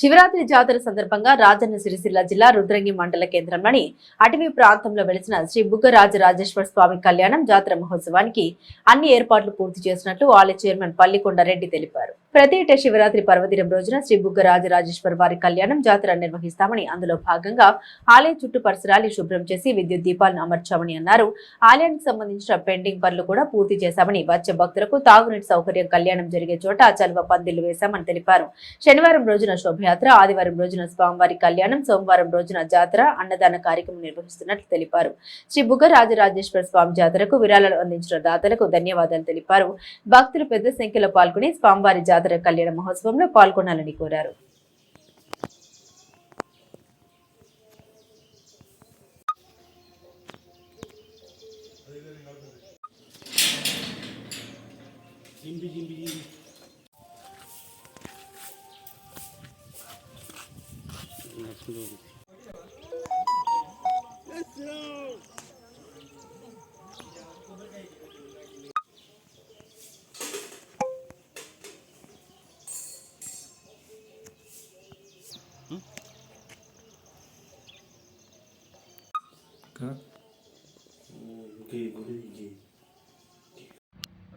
శివరాత్రి జాతర సందర్భంగా రాజన్న సిరిసిల్ల జిల్లా రుద్రంగి మండల కేంద్రంలోని అటవీ ప్రాంతంలో వెలిసిన శ్రీ బుగ్గరాజరాజేశ్వర స్వామి కళ్యాణం జాతర మహోత్సవానికి అన్ని ఏర్పాట్లు పూర్తి చేసినట్లు ఆలయ చైర్మన్ పల్లికొండ రెడ్డి తెలిపారు. ప్రతి ఏటా శివరాత్రి పర్వదినం రోజున శ్రీ బుగ్గరాజరాజేశ్వర వారి కళ్యాణం జాతర నిర్వహిస్తామని అందులో భాగంగా ఆలయ చుట్టూ పరిసరాలు శుభ్రం చేసి విద్యుత్ దీపాలను అమర్చామని అన్నారు. ఆలయానికి సంబంధించిన పెండింగ్ పనులు కూడా పూర్తి చేశామని వచ్చే భక్తులకు తాగునీటి సౌకర్యం కళ్యాణం జరిగే చోట చలువ పందిళ్ళు వేశామని తెలిపారు. శనివారం రోజున జాతర ఆదివారం రోజున స్వామివారి కళ్యాణం సోమవారం రోజున జాతర అన్నదాన కార్యక్రమం నిర్వహిస్తున్నట్లు తెలిపారు. శ్రీ బుగ్గరాజరాజేశ్వర స్వామి జాతరకు విరాళాలు అందించిన దాతలకు ధన్యవాదాలు తెలిపారు. భక్తులు పెద్ద సంఖ్యలో పాల్గొని స్వామివారి జాతర కళ్యాణ మహోత్సవంలో పాల్గొనాలని కోరారు.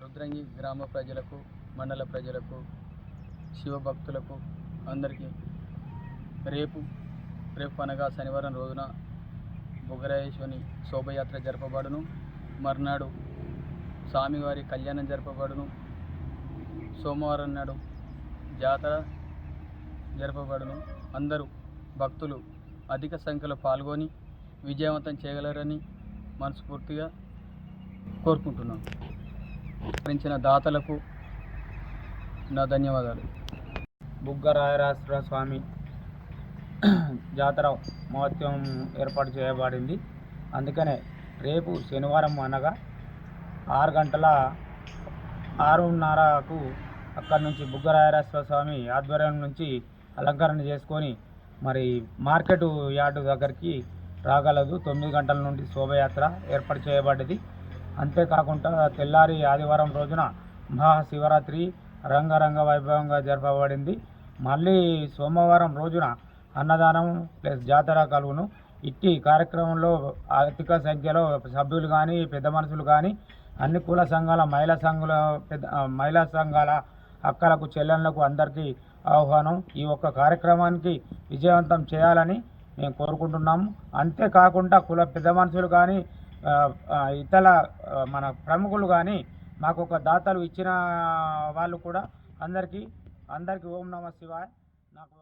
రుద్రంగి గ్రామ ప్రజలకు మండల ప్రజలకు శివభక్తులకు అందరికీ రేపు రేపు అనగా శనివారం రోజున బుగరాయేశ్వని శోభయాత్ర జరపబడును. మర్నాడు స్వామివారి కళ్యాణం జరపబడును. సోమవారం నాడు జాతర జరపబడును. అందరూ భక్తులు అధిక సంఖ్యలో పాల్గొని విజయవంతం చేయగలరని మనస్ఫూర్తిగా కోరుకుంటున్నాం. పెంచిన దాతలకు నా ధన్యవాదాలు. బుగ్గ రాయరాశ్వర స్వామి జాతర మహోత్సవం ఏర్పాటు చేయబడింది. అందుకనే రేపు శనివారం అనగా ఆరు గంటల ఆరున్నరకు అక్కడి నుంచి బుగ్గరాయరాశ్వర స్వామి ఆధ్వర్యం నుంచి అలంకరణ చేసుకొని మరి మార్కెట్ యార్డు దగ్గరికి రాగలదు. తొమ్మిది గంటల నుండి శోభయాత్ర ఏర్పాటు చేయబడ్డది. అంతేకాకుండా తెల్లారి ఆదివారం రోజున మహాశివరాత్రి రంగరంగ వైభవంగా జరపబడింది. మళ్ళీ సోమవారం రోజున అన్నదానం ప్లస్ జాతర కలుగును. ఇట్టి కార్యక్రమంలో అధిక సంఖ్యలో సభ్యులు కానీ పెద్ద మనుషులు కానీ అన్ని కుల సంఘాల మహిళా సంఘాల పెద్ద మహిళా సంఘాల అక్కలకు చెల్లెళ్ళకు అందరికీ ఆహ్వానం. ఈ ఒక్క కార్యక్రమానికి విజయవంతం చేయాలని మేము కోరుకుంటున్నాము అంతేకాకుండా కుల పెద్ద మనుషులు కానీ ఇతర మన ప్రముఖులు కానీ మాకు ఒక దాతలు ఇచ్చిన వాళ్ళు కూడా అందరికీ అందరికీ ఓం నమ శివాయ్. నాకు